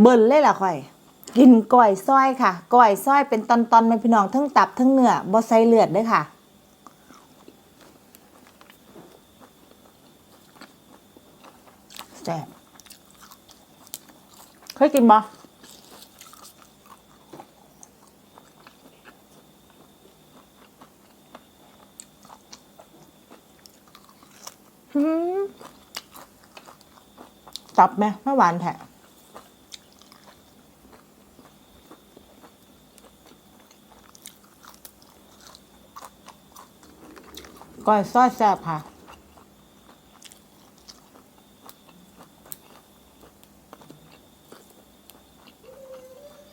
เบิ่นเลยล่ะข่อย กินก้อยซอยค่ะก้อยซอยเป็นตอนๆแม่พี่น้องทั้งตับทั้งเนื้อบ่ใส่เลือดเด้วยค่ะแซ่บเคยกินบ่ตับไหมไม่หวานแท้ ก้อยซอยแซ่บค่ะ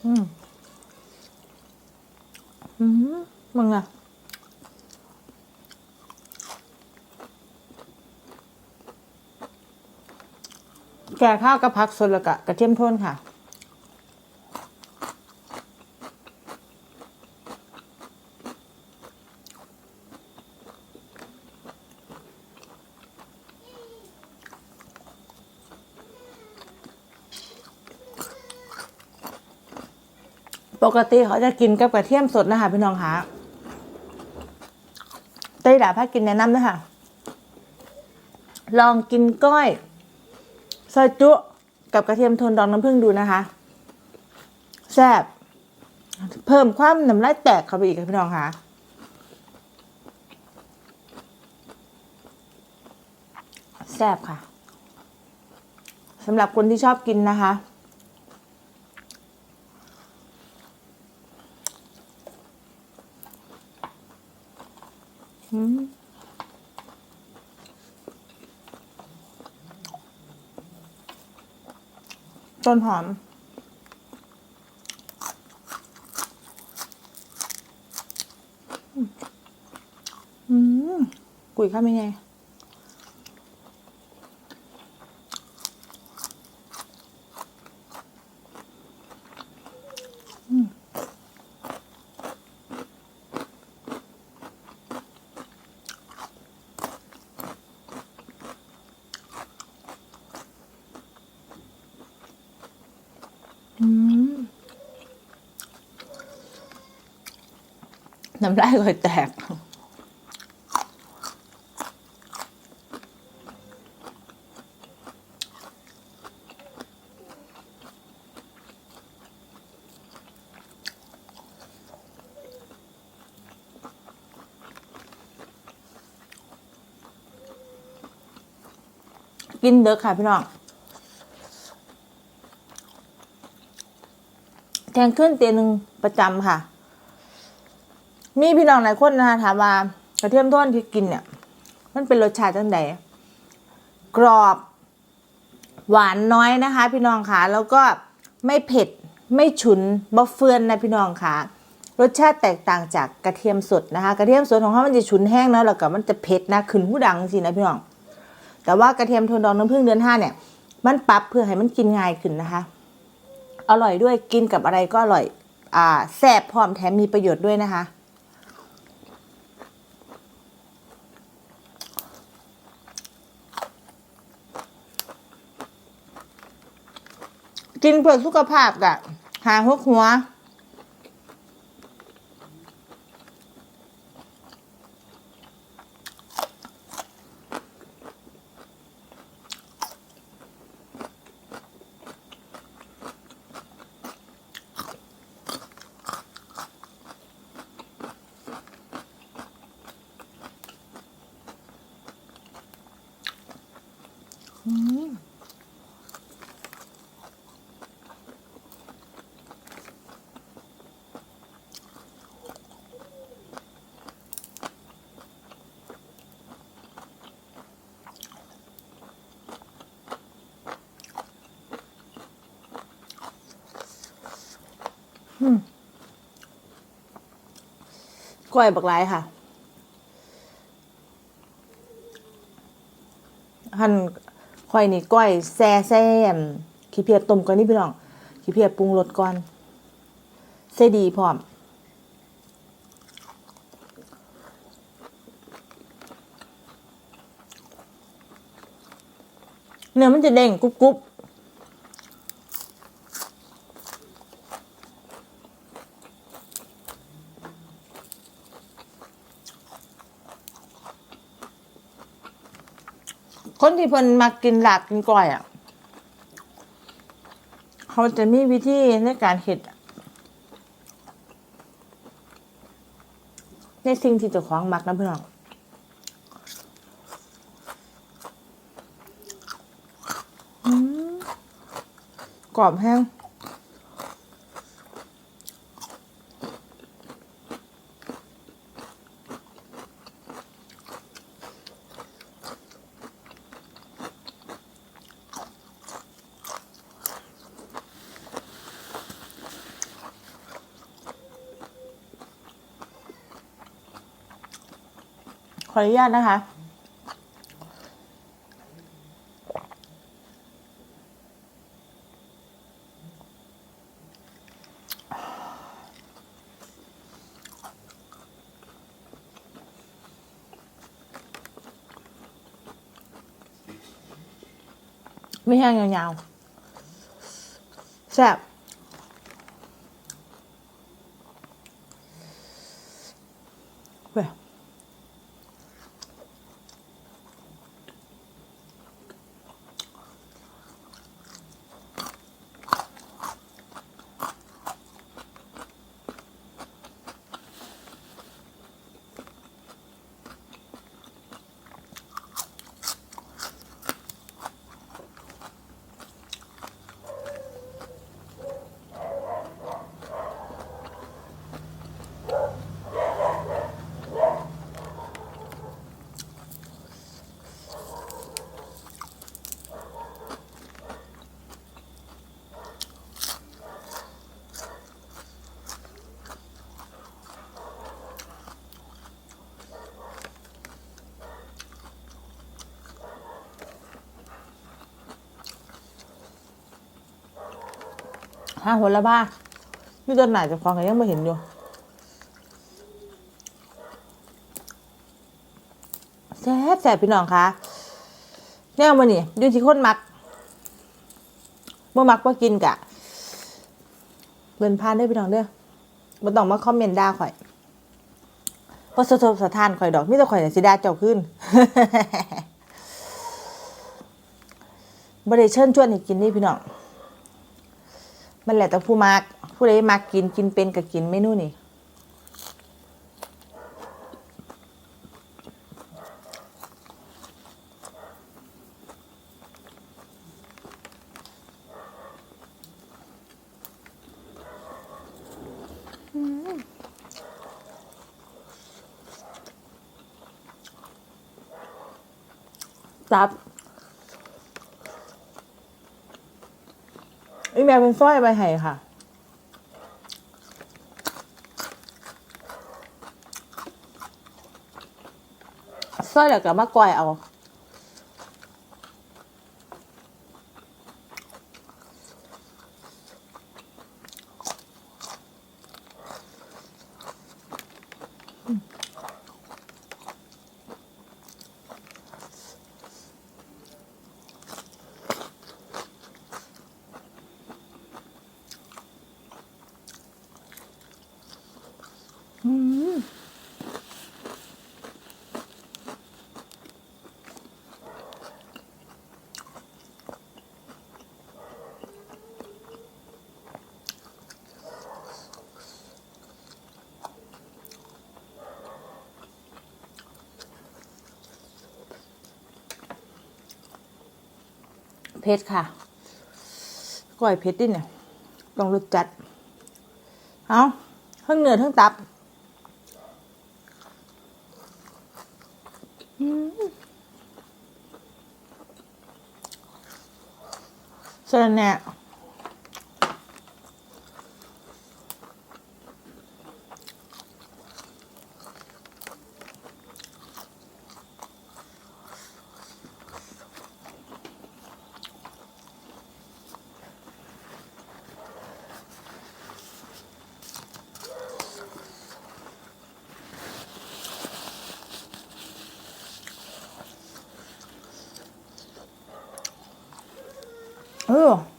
อืมอืมมึงอะแก่ข้าวกับผักสดแล้วก็กระเทียมโทนค่ะ ปกติเขาจะกินกับกระเทียมสดนะคะพี่น้องคะเต้ด่าพากินแนะนำนะคะลองกินก้อยซอยจุกับกระเทียมโทนดองน้ำผึ้งดูนะคะแซ่บเพิ่มความน้ำลายแตกเข้าไปอีกค่ะพี่น้องคะแซ่บค่ะสำหรับคนที่ชอบกินนะคะ ต้นหอมอืมกุยข้าวเป็นไง น้ำลายเลยแตก กินเด้อค่ะพี่น้อง แทงขึ้นเตียงหนึ่งประจำค่ะ มีพี่น้องหลายคนนะคะถามว่ากระเทียมท่นที่กินเนี่ย มันเป็นรสชาติจังไดกรอบ หวานน้อยนะคะ พี่น้องค่ะ แล้วก็ไม่เผ็ดไม่ฉุนบะเฟือนนะพี่น้องค่ะ รสชาติแตกต่างจากกระเทียมสดนะคะ กระเทียมสดของเขามันจะฉุนแห้งนะแล้วก็มันจะเผ็ดนะขึ้นหูดังสินะพี่น้อง แต่ว่ากระเทียมโทนดองน้ำผึ้งเดือนห้าเนี่ย มันปรับเพื่อให้มันกินง่ายขึ้นนะคะ อร่อยด้วยกินกับอะไรก็อร่อย อ่าแซ่บพร้อมแถมมีประโยชน์ด้วยนะคะ กินเพื่อสุขภาพกะหาหกหัว กล้วยบักหลายค่ะหั่นข่อยนี่ก้อยแซ่แซ่มขี้เพียต้มก่อนนี่พี่น้องขี้เพียปรุงรสก่อนใส่ดีพร้อมเนื้อมันจะเด้งกรุบกรุบ คนที่เพิ่นมากินหลาบกินก้อยอะ เขาจะมีวิธีในการเห็ด ในสิ่งที่เจ้าของมักนะเพื่อนอืมกรอบแห้ง ออนุญาตนะคะ ไม่แห้งยาวๆแซ่บ ห้าหัวละบ้านี่ต้นไหนจะฟังกันยังไม่เห็นอยู่แซ่บแซ่บพี่น้องคะแนวมันนี่อยู่ที่คนมักเมื่อมักว่ากินกะเบินพานได้อพี่น้องเด้อบ่ต้องมาคอมเมนต์ด่าข่อยเพราะสะทบสะท้านข่อยดอกมีแต่ข่อยน่ะสิด่าเจ้าขึ้นบ่ได้เชิญชวนให้กินนี่พี่น้อง มันแหละแต่ผู้มักผู้ใดมักกินกินเป็นก็กินเมนูนี่ตับ แมวเป็นสร้อยใบไห่ค่ะสร้อยแล้วก็มาก่อยเอา เพชรค่ะก้อยเพชรดิเนี่ยต้องรสจัด เอาทั้งเนื้อทั้งตับอืมสะระแหน่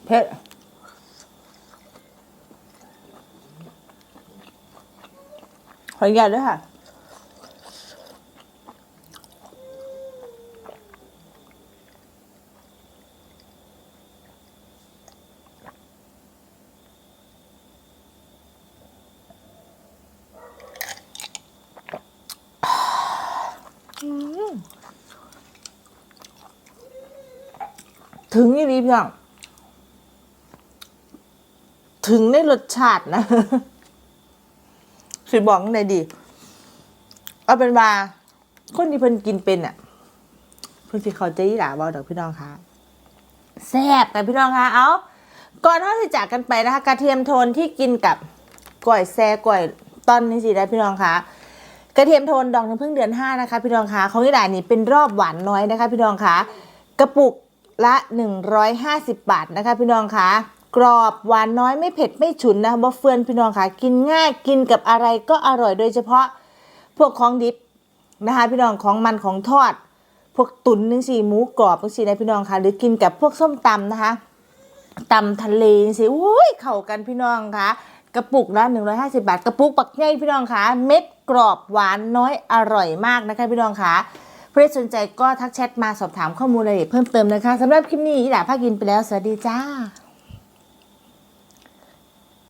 เผ็ดขอยนุญาด้วยค่ะถึงยี่ลีพี่น้อง ถึงในรสชาตินะสิบอกยังไงดี เอาเป็นว่า คนที่เพิ่นกินเป็นอะเพิ่นสิเขาใจหลาบาดอกพี่น้องคะแซ่บกันพี่น้องคะเอาก่อนที่จะจากกันไปนะคะ กระเทียมโทนที่กินกับก๋วยแซ่ก๋วยตอนนี้สิได้พี่น้องคะกระเทียมโทนดองน้ำผึ้งเดือนห้านะคะพี่น้องคะของยี่หลานี่เป็นรอบหวานน้อยนะคะ พี่น้องคะกระปุกละ 150 บาทนะคะ พี่น้องคะ กรอบหวานน้อยไม่เผ็ดไม่ฉุนนะคะบ่เฟื่อนพี่น้องค่ะกินง่ายกินกับอะไรก็อร่อยโดยเฉพาะพวกของดิบนะคะพี่น้องของมันของทอด พวกตุ๋นนึงสีหมูกรอบนึงสีนะพี่น้องค่ะ หรือกินกับพวกส้มตำนะคะตำทะเลสิอุ้ยเข้ากันพี่น้องค่ะ กระปุกละ150 บาท กระปุกปักใหญ่พี่น้องค่ะ เม็ดกรอบหวานน้อยอร่อยมากนะคะ พี่น้องค่ะเพื่อสนใจก็ทักแชทมาสอบถามข้อมูลรายละเอียดเพิ่มเติมนะคะสำหรับคลิปนี้อีหลาภาคกินไปแล้ว สวัสดีจ้า